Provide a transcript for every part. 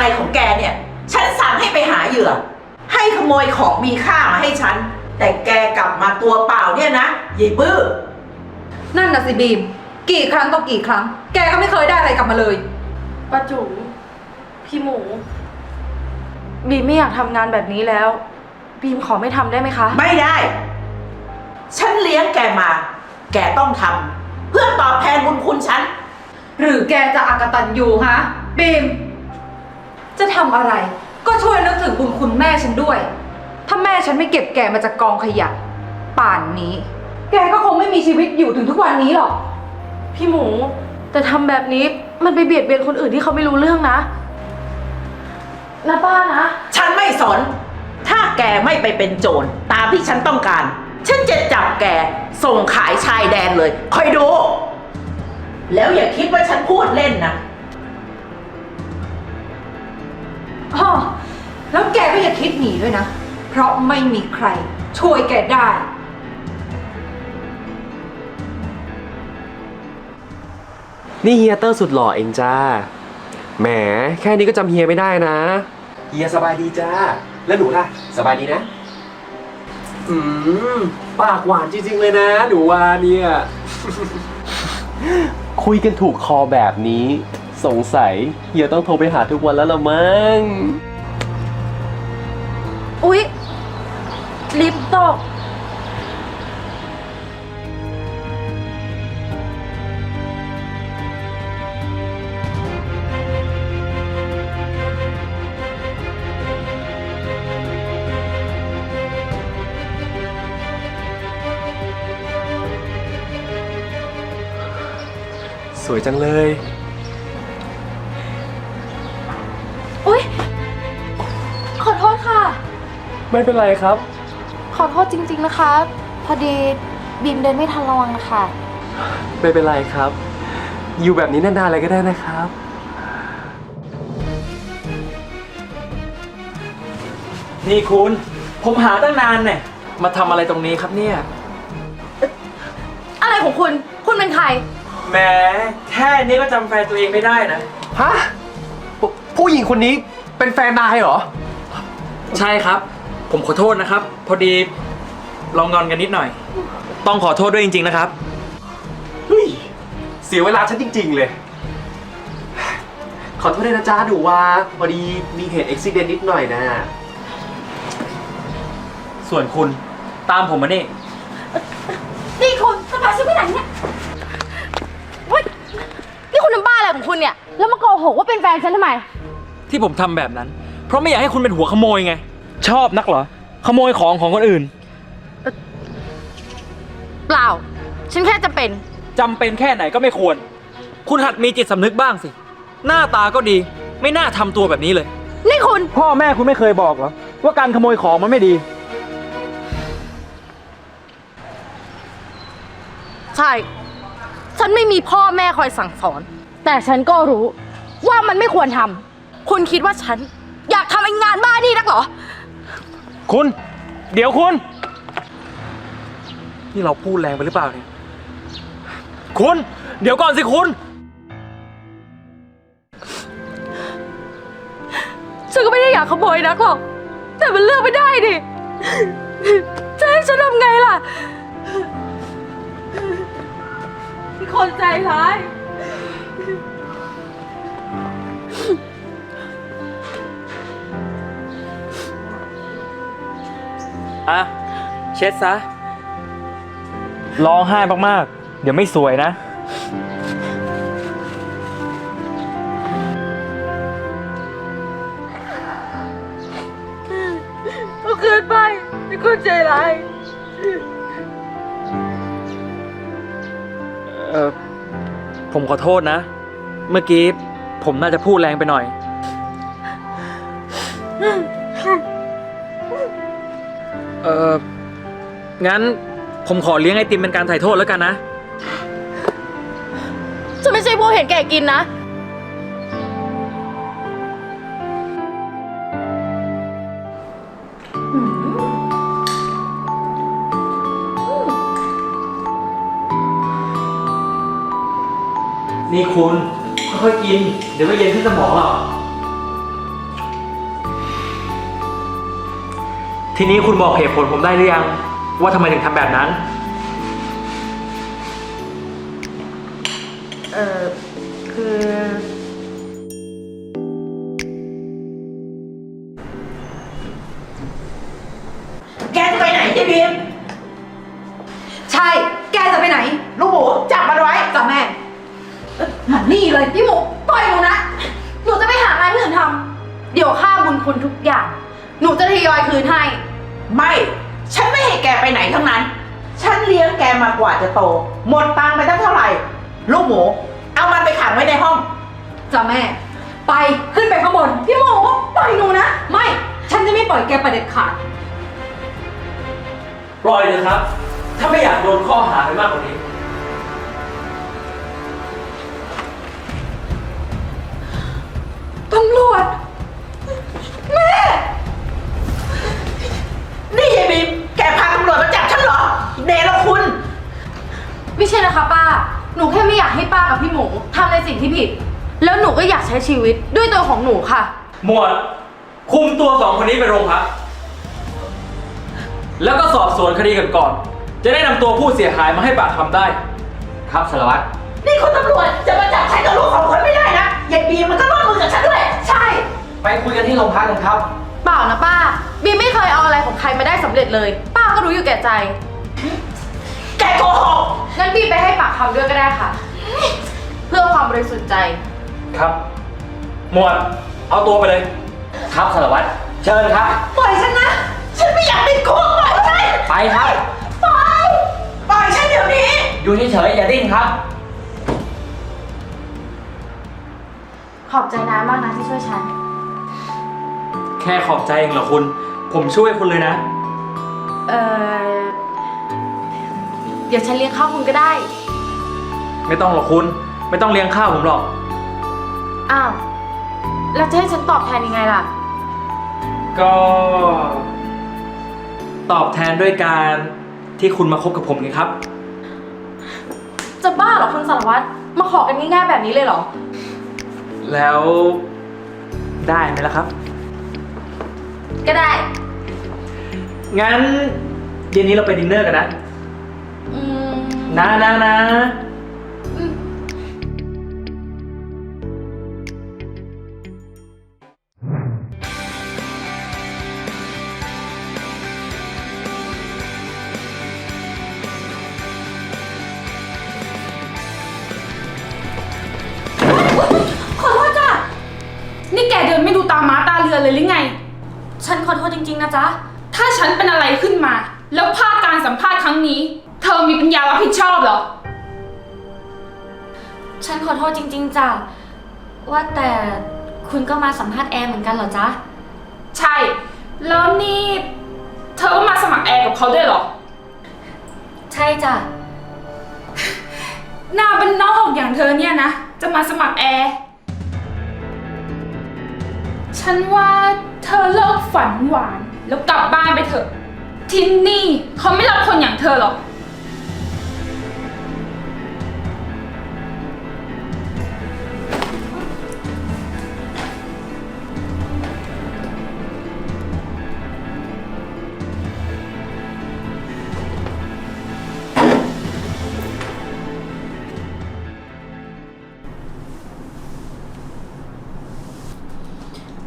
อะไรของแกเนี่ย ฉันสั่งให้ไปหาเหยื่อ ให้ขโมยของมีค่ามาให้ฉัน แต่แกกลับมาตัวเปล่าเนี่ยนะยายบื้อ นั่นน่ะสิบีม กี่ครั้งต่อกี่ครั้ง แกก็ไม่เคยได้อะไรกลับมาเลย ป้าจุ๋มพี่หมู บีมไม่อยากทำงานแบบนี้แล้ว บีมขอไม่ทำได้ไหมคะ ไม่ได้ ฉันเลี้ยงแกมา แกต้องทำเพื่อตอบแทนบุญคุณฉัน หรือแกจะอากตันยูฮะบีม จะทำอะไร ก็ช่วยนึกถึงบุญคุณแม่ฉันด้วย ถ้าแม่ฉันไม่เก็บแกมาจากกองขยะ ป่านนี้ แกก็คงไม่มีชีวิตอยู่ถึงทุกวันนี้หรอก พี่หมู แต่ทำแบบนี้มันไปเบียดเบียนคนอื่นที่เขาไม่รู้เรื่องนะนะป้านะ ฉันไม่สน ถ้าแกไม่ไปเป็นโจรตามที่ฉันต้องการ ฉันจะจับแกส่งขายชายแดนเลย คอยดู แล้วอย่าคิดว่าฉันพูดเล่นนะ อ้อแล้วแกก็อย่าคิดหนีด้วยนะ เพราะไม่มีใครช่วยแกได้ นี่เฮียเตอร์สุดหล่อเองจ้า แหม แค่นี้ก็จำเฮียไม่ได้นะ เฮียสบายดีจ้า แล้วหนูล่ะ สบายดีนะ อืม ปากหวานจริงๆเลยนะ หนูว่าเนี่ย คุยกันถูกคอแบบนี้ สงสัยเฮียต้องโทรไปหาทุกวันแล้วละมั้ง อุ๊ยลิฟต์ตก วยจังเลย อุ๊ย ขอโทษค่ะ ไม่เป็นไรครับ ขอโทษจริง ๆนะคะ พอดีบีมเดินไม่ทันระวังนะคะไม่เป็นไรครับ อยู่แบบนี้นานๆเลยก็ได้นะครับ นี่คุณ ผมหาตั้งนานเนี่ย มาทำอะไรตรงนี้ครับเนี่ย อะไรของคุณ คุณเป็นใคร แหมแค่นี้ก็จำแฟนตัวเองไม่ได้นะ ฮะผู้ผู้หญิงคนนี้เป็นแฟนนายเหรอ ใช่ครับ ผมขอโทษนะครับ พอดีเรางอนกันนิดหน่อย ต้องขอโทษด้วยจริง ๆ นะครับ เฮ้ย เสียเวลาฉันจริง ๆ เลย ขอโทษด้วยนะจ๊ะดูว่าพอดีมีเหตุอุบิเหตุนิดหน่อยนะ ส่วนคุณตามผมมานี่ นี่คุณจะพาฉันไปไหนเนี่ยเว้ยนี่คุณทำบ้าอะไร ของคุณเนี่ย แล้วมาโกหกว่าเป็นแฟนฉันทำไม ที่ผมทำแบบนั้น เพราะไม่อยากให้คุณเป็นหัวขโมยไง ชอบนักเหรอ ขโมยของของคนอื่นเปล่า ฉันแค่จะเป็น จำเป็นแค่ไหนก็ไม่ควร คุณหัดมีจิตสำนึกบ้างสิ หน้าตาก็ดี ไม่น่าทำตัวแบบนี้เลย นี่คุณ พ่อแม่คุณไม่เคยบอกเหรอ ว่าการขโมยของมันไม่ดี ใช่ ฉันไม่มีพ่อแม่คอยสั่งสอน แต่ฉันก็รู้ว่ามันไม่ควรทำคุณคิดว่าฉัน อยากทำไอ้งานบ้านี่นักเหรอ คุณ เดี๋ยวคุณ นี่เราพูดแรงไปหรือเปล่าเนี่ย คุณ เดี๋ยวก่อนสิคุณ ฉันก็ไม่ได้อยากขโมยนักหรอก แต่มันเลือกไม่ได้ดิจะให้ฉันทำไงล่ะคนใจร้าย อะ เช็ดซะ ร้องไห้มากๆ เดี๋ยวไม่สวยนะ ก็เกินไปเป็นคนใจร้าย เออ ผมขอโทษนะ เมื่อกี้ผมน่าจะพูดแรงไปหน่อย เอองั้นผมขอเลี้ยงไอติมเป็นการไถ่โทษแล้วกันนะ ฉันไม่ใช่พวกเห็นแก่กินนะ คุณค่อยๆกิน เดี๋ยวไม่เย็นขึ้นสมองหรอกทีนี้คุณบอกเหตุผลผมได้หรือยัง ว่าทำไมถึงทำแบบนั้น เออคือ แกจะไปไหนเจบีมใช่ แกจะไปไหน นนี่เลยพี่หมูปล่อยหนูนะ หนูจะไปหางานที่อื่นทำเดี๋ยวค่าบุญคุณทุกอย่าง หนูจะทยอยคืนให้ ไม่ ฉันไม่ให้แกไปไหนทั้งนั้น ฉันเลี้ยงแกมากว่าจะโต หมดตังค์ไปตั้งเท่าไหร่ ลูกหมู เอามันไปขังไว้ในห้อง จ้ะแม่ ไปขึ้นไปข้างบน พี่หมูปล่อยหนูนะ ไม่ ฉันจะไม่ปล่อยแกไปเด็ดขาด ปล่อยเลยครับ ถ้าไม่อยากโดนข้อหาไปมากกว่านี้ำรวจ แม่ นี่ยายบีมแกพาตำรวจมาจับฉันเหรอเนรคุณ ไม่ใช่นะคะป้า หนูแค่ไม่อยากให้ป้ากับพี่หมูทำในสิ่งที่ผิด แล้วหนูก็อยากใช้ชีวิตด้วยตัวของหนูค่ะ หมวด คุมตัวสองคนนี้ไปโรงพัก แล้วก็สอบสวนคดีกันก่อน จะได้นำตัวผู้เสียหายมาให้ปากคำได้ ครับสารวัตร นี่คุณตำรวจจะมาจับฉันกับลูกของคนไม่ได้นะยายบีมมันก็ ไปคุยกันที่โรงพักกันครับ เปล่านะป้า บีมไม่เคยเอาอะไรของใครมาได้สำเร็จเลย ป้าก็รู้อยู่แก่ใจ แกโกหกงั้นบีมไปให้ปากคำด้วยก็ได้ค่ะ เพื่อความบริสุทธิ์ใจ ครับ หมวด เอาตัวไปเลย ครับสารวัตร เชิญครับ ปล่อยฉันนะ ฉันไม่อยากติดคุกปล่อยฉันไปครับ ปล่อยปล่อยฉันเดี๋ยวนี้ อยู่เฉยๆอย่าดิ้นครับ ขอบใจนามากนะที่ช่วยฉัน แค่ขอบใจเองเหรอคุณ ผมช่วยคุณเลยนะ เออเดี๋ยวฉันเลี้ยงข้าวคุณก็ได้ ไม่ต้องหรอกคุณ ไม่ต้องเลี้ยงข้าวผมหรอก อ้าว แล้วจะให้ฉันตอบแทนยังไงล่ะ ก็ ตอบแทนด้วยการที่คุณมาคบกับผมไงครับ จะบ้าเหรอคุณสารวัตร มาขอกันง่ายๆแบบนี้เลยเหรอ แล้วได้ไหมล่ะครับ ก็ได้ งั้นเย็นนี้เราไปดินเนอร์กันนะ อืม นะนะนะ นะจ๊ะ ถ้าฉันเป็นอะไรขึ้นมา แล้วพลาดการสัมภาษณ์ครั้งนี้ เธอมีปัญญารับผิดชอบเหรอ ฉันขอโทษจริง ๆจ้ะ ว่าแต่คุณก็มาสัมภาษณ์แอร์เหมือนกันเหรอจ๊ะ ใช่ แล้วนี่ เธอก็มาสมัครแอร์กับเขาด้วยเหรอ ใช่จ้ะ หน้าเป็นนอกอย่างเธอเนี่ยนะ จะมาสมัครแอร์ ฉันว่าเธอเลิกฝันหวาน แล้วกลับบ้านไปเถอะ ที่นี่เขาไม่รับคนอย่างเธอหรอก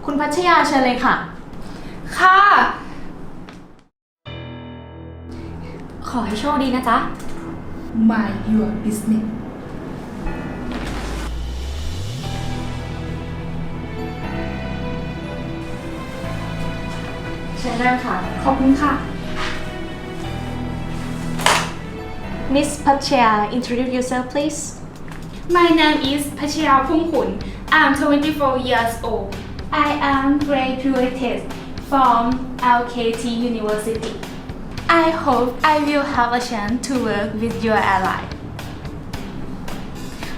คุณพัชยาเชิญเลยค่ะค่ะ ขอให้โชคดีนะจ๊ะ Mind your business เชิญนั่งค่ะ ขอบคุณค่ะ Miss Patria introduce yourself please My name is Pachira Pungkun. I'm 24 years old. I am graduated from LKT University. I hope I will have a chance to work with your ally.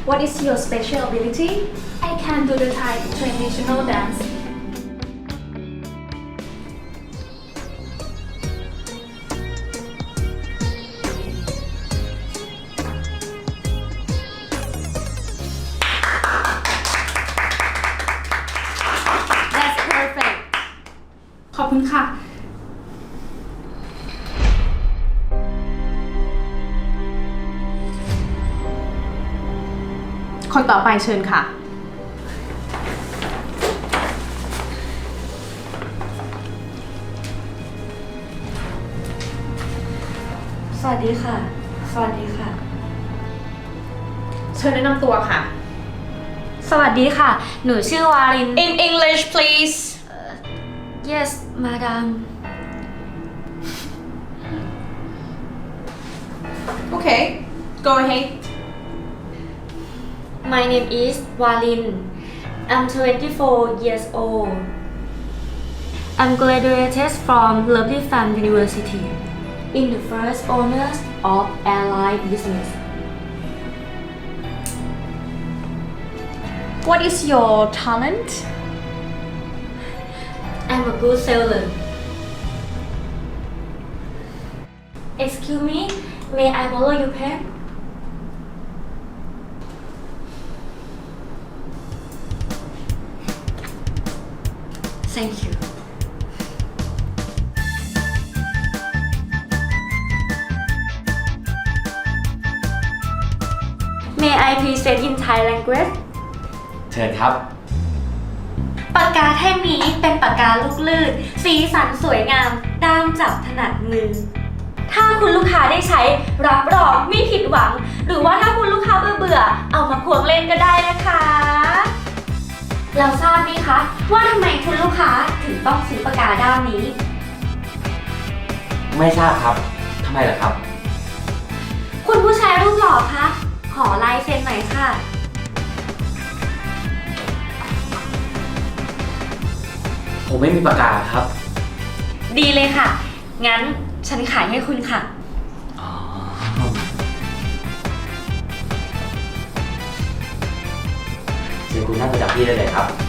What is your special ability I can do the Thai traditional dance. That's perfect ขอบคุณค่ะ ต่อไปเชิญค่ะ สวัสดีค่ะ สวัสดีค่ะ เชิญแนะนำตัวค่ะ สวัสดีค่ะ หนูชื่อวาริน In English please Yes madam Okay go ahead My name is Walin I'm 24 years old I'm graduated from Lovely Farm University in the first honors of airline business What is your talent I'm a good seller. Excuse me, may I borrow your pen? Thank you. May I present in Thai language? เชิญครับ ปากกาแท่งนี้เป็นปากกาลูกลื่น สีสันสวยงาม ด้ามจับถนัดมือ ถ้าคุณลูกค้าได้ใช้ รับรองไม่ผิดหวัง หรือว่าถ้าคุณลูกค้าเบื่อเบื่อๆเอามาควงเล่นก็ได้ คะ ว่าทำไมคุณลูกค้าถึงต้องซื้อปากกาด้ามนี้ ไม่ทราบครับทำไมล่ะครับ คุณผู้ชายรูปหล่อคะ ขอลายเซ็นหน่อยค่ะ ผมไม่มีปากกาครับ ดีเลยค่ะ งั้นฉันขายให้คุณค่ะเชิญคุณนั่งประจำที่ได้เลยครับ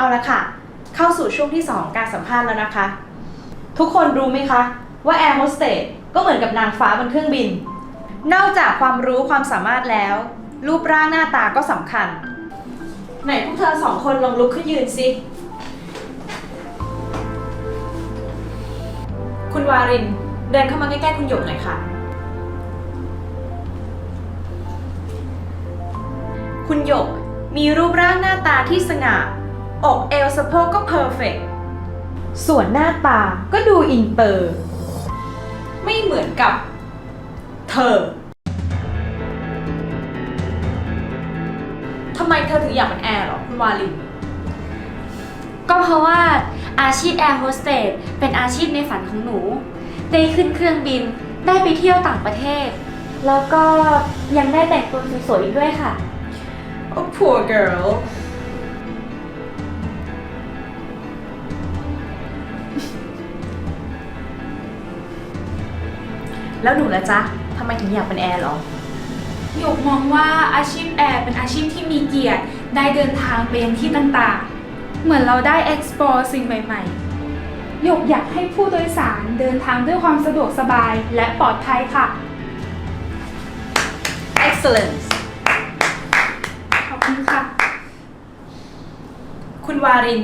เอาละค่ะ เข้าสู่ช่วงที่ 2 การสัมภาษณ์แล้วนะคะ ทุกคนรู้ไหมคะ ว่าแอร์โฮสเตสก็เหมือนกับนางฟ้าบนเครื่องบิน นอกจากความรู้ความสามารถแล้ว รูปร่างหน้าตาก็สำคัญ ไหนพวกเธอสองคนลองลุกขึ้นยืนสิ คุณวารินเดินเข้ามาใกล้ๆคุณหยกหน่อยค่ะ คุณหยกมีรูปร่างหน้าตาที่สง่า อกเอวสะโพกก็เพอร์เฟกส่วนหน้าตาก็ดูอินเตอร์ ไม่เหมือนกับ เธอทำไมเธอถึงอยากเป็นแอร์หรอคุณวาลิน ก็เพราะว่าอาชีพแอร์โฮสเตสเป็นอาชีพในฝันของหนู ได้ขึ้นเครื่องบิน ได้ไปเที่ยวต่างประเทศ แล้วก็ยังได้แต่งตัวสวยๆอีกด้วยค่ะ Oh poor girl แล้วหนูละจ๊ะทำไมถึงอยากเป็นแอร์หรอ หยกมองว่าอาชีพแอร์เป็นอาชีพที่มีเกียรติ ได้เดินทางไปยังที่ต่างๆ เหมือนเราได้ explore สิ่งใหม่ๆ หยกอยากให้ผู้โดยสารเดินทางด้วยความสะดวกสบายและปลอดภัยค่ะ excellence ขอบคุณค่ะ คุณวาริน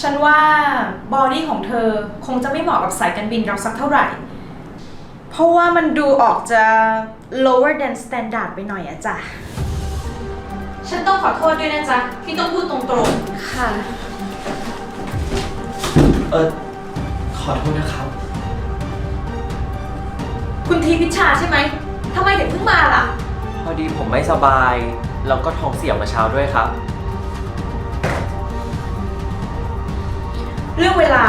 ฉันว่าบอดี้ของเธอคงจะไม่เหมาะกับสายการบินเราสักเท่าไหร่เพ ราะว่ามันดูออกจะ lower than standard ไปหน่อยอะจ้ะ ฉันต้องขอโทษด้วยนะจ๊ะ ที่ต้องพูดตรงค่ะ เออขอโทษนะครับ ๆ คุณทีพิชชาใช่ไหม ทำไมถึงเพิ่งมาล่ะ พอดีผมไม่สบาย แล้วก็ท้องเสียมาเช้าด้วยครับ เรื่องเวลา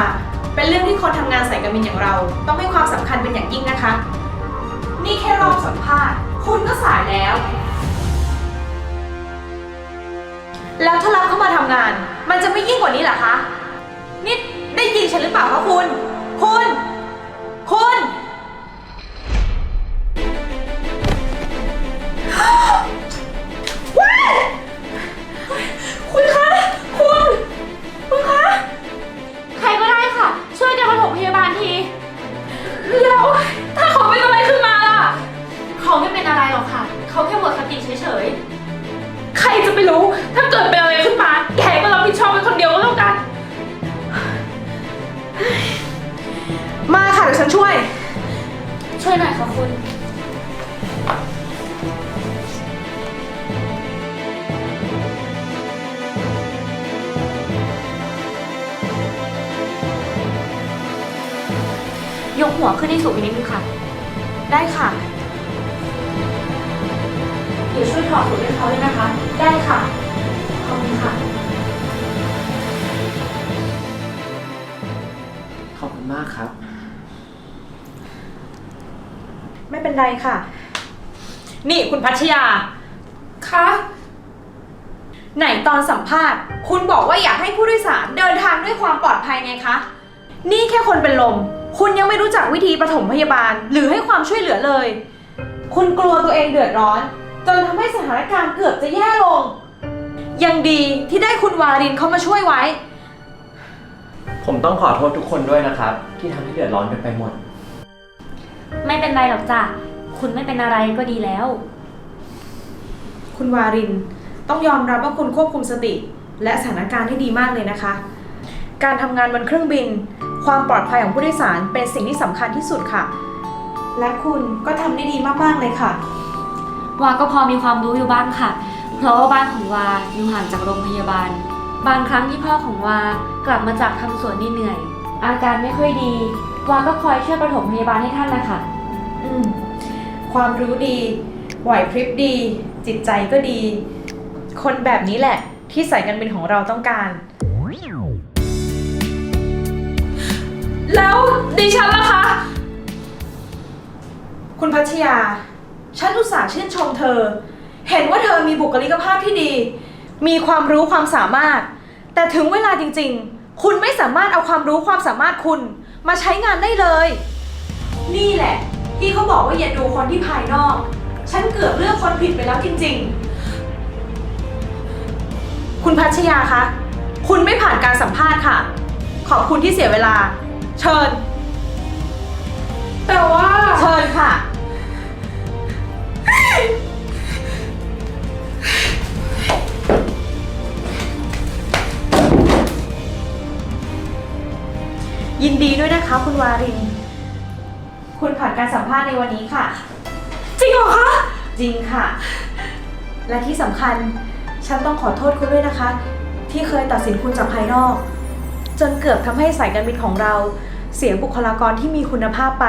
เป็นเรื่องที่คนทำงานสายการบินอย่างเรา ต้องให้ความสำคัญเป็นอย่างยิ่งนะคะ นี่แค่รอบสัมภาษณ์ คุณก็สายแล้ว แล้วถ้ารับเข้ามาทำงาน มันจะไม่ยิ่งกว่านี้เหรอคะ นี่ได้ยินฉันหรือเปล่าคะคุณ คุณคุณ ไม่รู้ ถ้าเกิดเป็นอะไรขึ้นมา แกก็รับผิดชอบเป็นคนเดียวก็แล้วกัน มาค่ะเดี๋ยวฉันช่วย ช่วยหน่อยค่ะคุณ ยกหัวขึ้นให้สูงอีกนิดนึงค่ะ ได้ค่ะ ดี๋ยวช่วยถอดสูทให้เขาด้วยนะคะ ได้ค่ะ ขอบคุณค่ะ ขอบคุณมากครับ ไม่เป็นไรค่ะ นี่คุณพัชยา คะ ไหนตอนสัมภาษณ์ คุณบอกว่าอยากให้ผู้โดยสารเดินทางด้วยความปลอดภัยไงคะ นี่แค่คนเป็นลม คุณยังไม่รู้จักวิธีปฐมพยาบาล หรือให้ความช่วยเหลือเลย คุณกลัวตัวเองเดือดร้อน จนทำให้สถานการณ์เกือบจะแย่ลง ยังดีที่ได้คุณวารินเข้ามาช่วยไว้ ผมต้องขอโทษทุกคนด้วยนะครับ ที่ทำให้เดือดร้อนกันไปหมด ไม่เป็นไรหรอกจ้ะ คุณไม่เป็นอะไรก็ดีแล้ว คุณวารินต้องยอมรับว่าคุณควบคุมสติ และสถานการณ์ที่ดีมากเลยนะคะ การทำงานบนเครื่องบิน ความปลอดภัยของผู้โดยสารเป็นสิ่งที่สำคัญที่สุดค่ะ และคุณก็ทำได้ดีมากๆเลยค่ะ วาก็พอมีความรู้อยู่บ้างค่ะ เพราะว่าบ้านของวาอยู่ห่างจากโรงพยาบาล บางครั้งที่พ่อของวากลับมาจากทำสวนเหนื่อยๆอาการไม่ค่อยดี วาก็คอยช่วยปฐมพยาบาลให้ท่านนะคะ อืม ความรู้ดี ไหวพริบดี จิตใจก็ดี คนแบบนี้แหละ ที่สายการบินของเราต้องการ แล้วดิฉันล่ะคะ คุณพัชยา ฉันอุตส่าห์ชื่นชมเธอ เห็นว่าเธอมีบุคลิกภาพที่ดี มีความรู้ความสามารถ แต่ถึงเวลาจริง ๆ คุณไม่สามารถเอาความรู้ความสามารถคุณมาใช้งานได้เลย นี่แหละ ที่เขาบอกว่าอย่าดูคนที่ภายนอก ฉันเกือบเลือกคนผิดไปแล้วจริง ๆ คุณพัชยาคะ คุณไม่ผ่านการสัมภาษณ์ค่ะ ขอบคุณที่เสียเวลา เชิญ แต่ว่า เชิญค่ะ ยินดีด้วยนะคะ คุณวาริน คุณผ่านการสัมภาษณ์ในวันนี้ค่ะ จริงเหรอคะ จริงค่ะ และที่สำคัญ ฉันต้องขอโทษคุณด้วยนะคะ ที่เคยตัดสินคุณจากภายนอก จนเกือบทำให้สายการบินของเรา เสียบุคลากรที่มีคุณภาพไป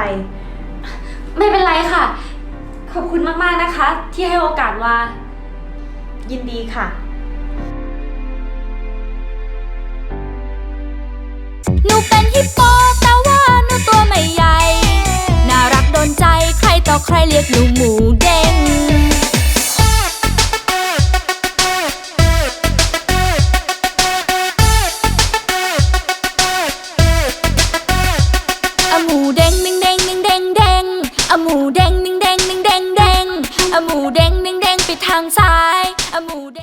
ไม่เป็นไรค่ะ ขอบคุณมากๆนะคะ ที่ให้โอกาสวายินดีค่ะ หนูเป็นฮิปโปแต่ว่าหนูตัวไม่ใหญ่ น่ารักโดนใจใครต่อใครเรียกหนูหมูเด้ง